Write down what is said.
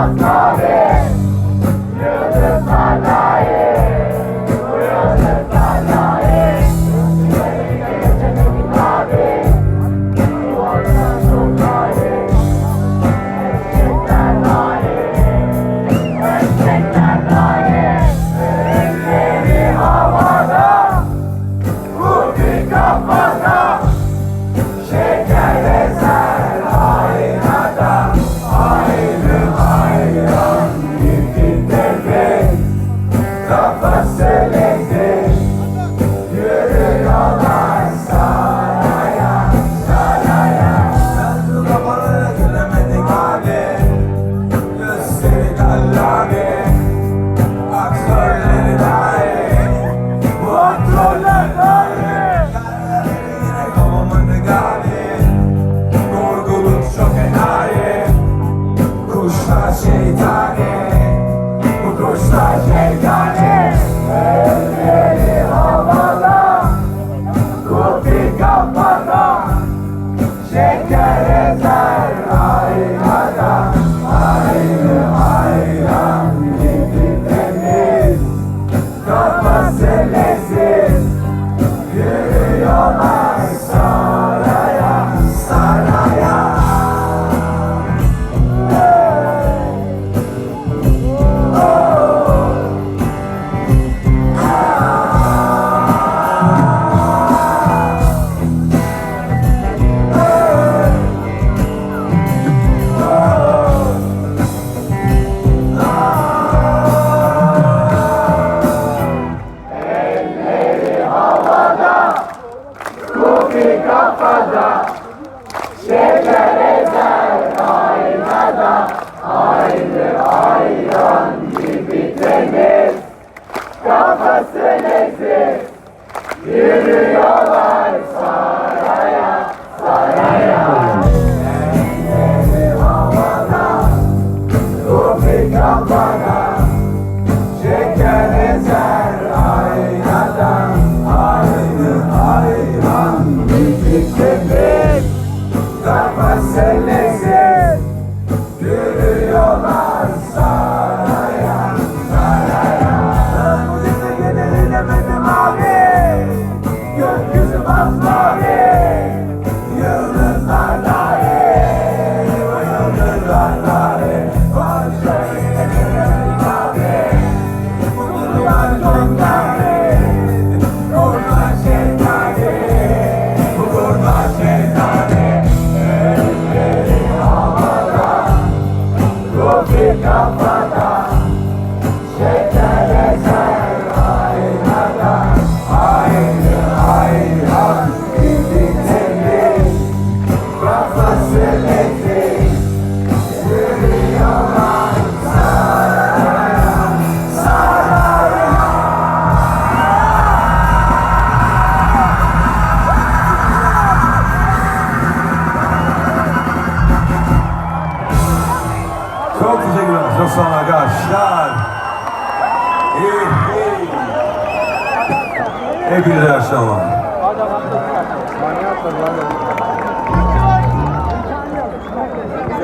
God's Şekere sen kaynada aynı ayran gibi temiz. Kafası nezih yürüyor. Çok teşekkürler. Çok sağ olun arkadaşlar. Hepinize akşamlar.